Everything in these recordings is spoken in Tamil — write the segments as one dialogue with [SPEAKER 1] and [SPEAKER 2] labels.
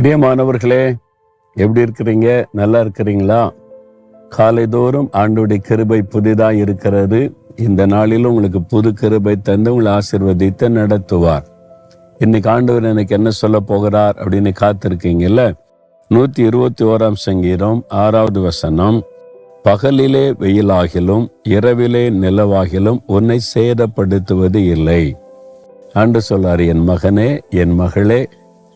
[SPEAKER 1] பிரியமானவர்களே எப்படி இருக்கிறீங்க? நல்லா இருக்கிறீங்களா? காலை தோறும் ஆண்டுடைய கிருபை புதிதாக இருக்கிறது. இந்த நாளிலும் உங்களுக்கு புது கிருபை தந்து உங்களை ஆசிர்வதித்து நடத்துவார். இன்னைக்கு ஆண்டவர் எனக்கு என்ன சொல்ல போகிறார் அப்படின்னு காத்திருக்கீங்கல்ல? நூத்தி இருபத்தி ஓராம் சங்கீதம் ஆறாவது வசனம். பகலிலே வெயிலாகிலும் இரவிலே நிலவாகிலும் உன்னை சேதப்படுத்துவது இல்லை. அன்று சொல்லார் என் மகனே என் மகளே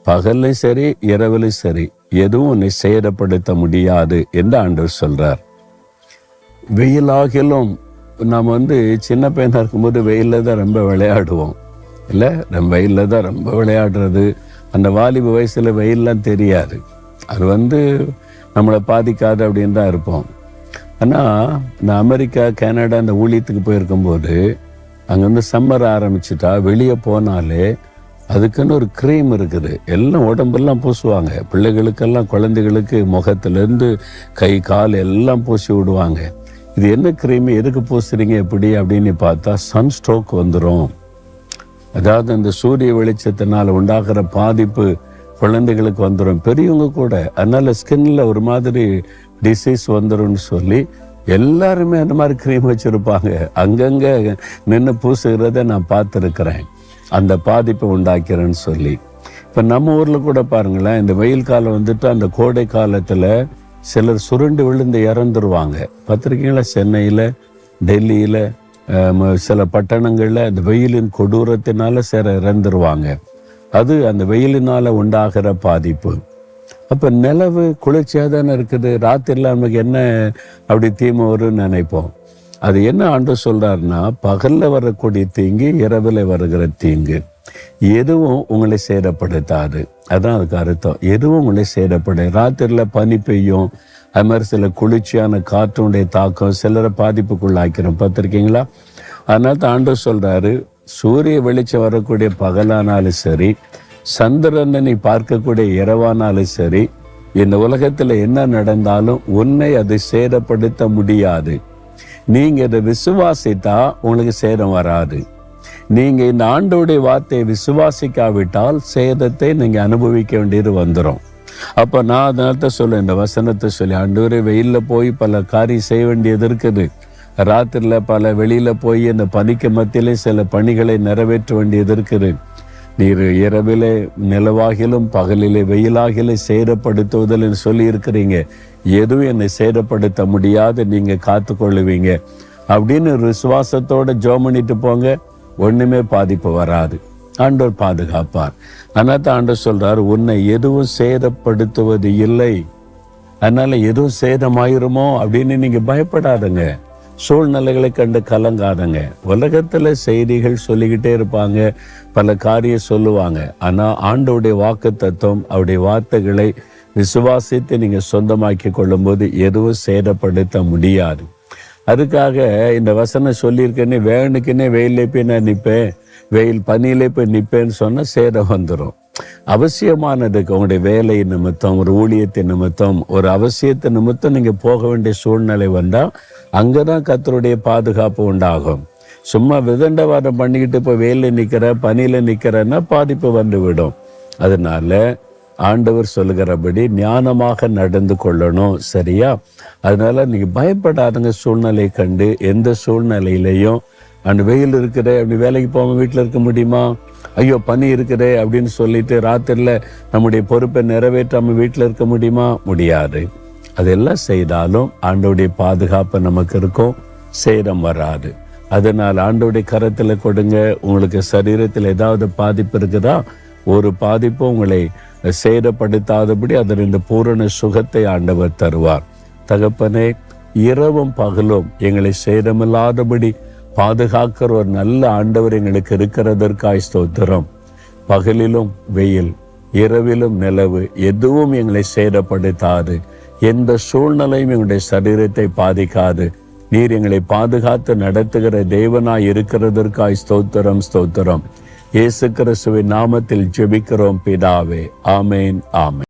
[SPEAKER 1] பகல்லையும் சரி இரவிலும் சரி எதுவும் உன்னை சேதப்படுத்த முடியாது என்று ஆண்டவர் சொல்றார். வெயிலாகிலும் நாம் வந்து சின்ன பையனாக இருக்கும்போது வெயிலில் தான் ரொம்ப விளையாடுவோம். இல்லை நம்ம வெயிலில் தான் ரொம்ப விளையாடுறது. அந்த வாலிப வயசில் வெயிலெலாம் தெரியாது. அது வந்து நம்மளை பாதிக்காது அப்படின்னு தான் இருப்போம். ஆனால் இந்த அமெரிக்கா கனடா இந்த ஊழியத்துக்கு போயிருக்கும்போது அங்கே வந்து சம்மர் ஆரம்பிச்சிட்டா வெளியே போனாலே அதுக்குன்னு ஒரு க்ரீம் இருக்குது. எல்லாம் உடம்பெல்லாம் பூசுவாங்க. பிள்ளைகளுக்கெல்லாம் குழந்தைகளுக்கு முகத்துலேருந்து கை கால் எல்லாம் பூசி விடுவாங்க. இது என்ன க்ரீம் எதுக்கு பூசுறீங்க எப்படி அப்படின்னு பார்த்தா சன் ஸ்ட்ரோக் வந்துடும் அதாவது அந்த சூரிய வெளிச்சத்தினால் உண்டாகிற பாதிப்பு குழந்தைகளுக்கு வந்துடும் பெரியவங்க கூட. அதனால் ஸ்கின்ல ஒரு மாதிரி டிசீஸ் வந்துரும்னு சொல்லி எல்லாருமே அந்த மாதிரி க்ரீம் வச்சுருப்பாங்க. அங்கங்கே நின்று பூசுகிறத நான் பார்த்துருக்குறேன். அந்த பாதிப்பை உண்டாக்கிறேன்னு சொல்லி. இப்போ நம்ம ஊரில் கூட பாருங்களேன் இந்த வெயில் காலம் வந்துட்டு அந்த கோடை காலத்தில் சிலர் சுருண்டு விழுந்து இறந்துருவாங்க. பார்த்துருக்கீங்களா சென்னையில் டெல்லியில் சில பட்டணங்களில் அந்த வெயிலின் கொடூரத்தினால சில இறந்துருவாங்க. அது அந்த வெயிலினால் உண்டாகிற பாதிப்பு. அப்போ நிலவு குளிர்ச்சியாக தானே இருக்குது? ராத்திரியில் நமக்கு என்ன அப்படி தீமை வரும்னு நினைப்போம். அது என்ன ஆண்டு சொல்றாருன்னா பகல்ல வரக்கூடிய தீங்கு இரவில் வருகிற தீங்கு. எதுவும் உங்களை சேதப்படுத்தாது. அதான் அதுக்கு அர்த்தம். எதுவும் உங்களை சேதப்படு ராத்திரியில் பனி பெய்யும். அது மாதிரி சில குளிர்ச்சியான காற்றுடைய தாக்கம் சிலரை பாதிப்புக்குள்ளாக்கிறோம். பார்த்துருக்கீங்களா? அதனால தான் ஆண்டு சொல்றாரு சூரிய வெளிச்சம் வரக்கூடிய பகலானாலும் சரி சந்திரனை பார்க்கக்கூடிய இரவானாலும் சரி இந்த உலகத்தில் என்ன நடந்தாலும் உன்னை அதை சேதப்படுத்த முடியாது. நீங்கள் இதை விசுவாசித்தா உங்களுக்கு சேதம் வராது. நீங்கள் இந்த ஆண்டோடைய வார்த்தையை விசுவாசிக்காவிட்டால் சேதத்தை நீங்கள் அனுபவிக்க வேண்டியது வந்துடும் அப்போ நான் அதனால சொல்ல இந்த வசனத்தை சொல்லி ஆண்டு வெயிலில் போய் பல காரியம் செய்ய வேண்டியது இருக்குது. ராத்திரியில் பல வெளியில் போய் இந்த பனிக்கு மத்தியிலே சில பணிகளை நிறைவேற்ற வேண்டியது இருக்குது. நீர் இரவிலே நிலவாகிலும் பகலிலே வெயிலாகிலும் சேதப்படுத்துவதில் சொல்லி இருக்கிறீங்க எதுவும் என்னை சேதப்படுத்த முடியாது நீங்க காத்து கொள்ளுவீங்க அப்படின்னு விசுவாசத்தோட ஜோம் பண்ணிட்டு போங்க ஒண்ணுமே பாதிப்பு வராது. ஆண்டோர் பாதுகாப்பார். அதனால ஆண்டவர் சொல்றார் உன்னை எதுவும் சேதப்படுத்துவது இல்லை. அதனால எதுவும் சேதமாயிருமோ? அப்படின்னு நீங்க பயப்படாதுங்க. சூழ்நிலைகளை கண்டு கலங்காதங்க. உலகத்துல செய்திகள் சொல்லிக்கிட்டே இருப்பாங்க பல காரியம் சொல்லுவாங்க. ஆனா ஆண்டோடைய வாக்கு தத்துவம் அவருடைய வார்த்தைகளை விசுவாசித்து நீங்க சொந்தமாக்கி கொள்ளும்போது எதுவும் சேதப்படுத்த முடியாது. அதுக்காக இந்த வசனம் சொல்லியிருக்கேன்னே வேணுக்குன்னே வெயிலே போய் நான் நிற்பேன் வெயில் பனியிலே போய் நிற்பேன்னு சொன்னால் சேதம் வந்துடும் அவசியமானதுக்கு உங்களுடைய வேலை நிமித்தம் ஒரு ஊழியத்தின் நிமித்தம் ஒரு அவசியத்தை நிமித்தம் நீங்கள் போக வேண்டிய சூழ்நிலை வந்தால் அங்கே தான் கத்தருடைய பாதுகாப்பு உண்டாகும். சும்மா விதண்டவாதம் பண்ணிக்கிட்டு இப்போ வெயிலில் நிற்கிற பனியில் நிற்கிறன்னா பாதிப்பு வந்து விடும் அதனால ஆண்டவர் சொல்லுகிறபடி ஞானமாக நடந்து கொள்ளணும் சரியா? அதனால நீங்க பயப்படாதங்க சூழ்நிலை கண்டு எந்த சூழ்நிலையிலையும் அண்டு வெயில் இருக்குதே அப்படி வேலைக்கு போகாமல் வீட்டில் இருக்க முடியுமா? ஐயோ பனி இருக்குதே அப்படின்னு சொல்லிட்டு ராத்திரில நம்முடைய பொறுப்பை நிறைவேற்றாமல் வீட்டில் இருக்க முடியுமா? முடியாது. அதெல்லாம் செய்தாலும் ஆண்டோடைய பாதுகாப்பு நமக்கு இருக்கும் சேதம் வராது. அதனால் ஆண்டோடைய கரத்தில் கொடுங்க உங்களுக்கு சரீரத்தில் ஏதாவது பாதிப்பு இருக்குதா? ஒரு பாதிப்பு உங்களை சேதப்படுத்தாதபடி அதில் இந்த பூரண சுகத்தை ஆண்டவர் தருவார். தகப்பனே இரவும் பகலும் எங்களை சேதமில்லாதபடி பாதுகாக்கிற ஒரு நல்ல ஆண்டவர் எங்களுக்கு இருக்கிறதற்காய் ஸ்தோத்திரம். பகலிலும் வெயில் இரவிலும் நிலவு எதுவும் எங்களை சேதப்படுத்தாது. எந்த சூழ்நிலையும் எங்களுடைய சரீரத்தை பாதிக்காது. நீர் எங்களை பாதுகாத்து நடத்துகிற தேவனாய் இருக்கிறதற்காய் ஸ்தோத்திரம் ஸ்தோத்திரம். இயேசு கிறிஸ்துவின் நாமத்தில் ஜெபிக்கிறோம் பிதாவே. ஆமேன் ஆமேன்.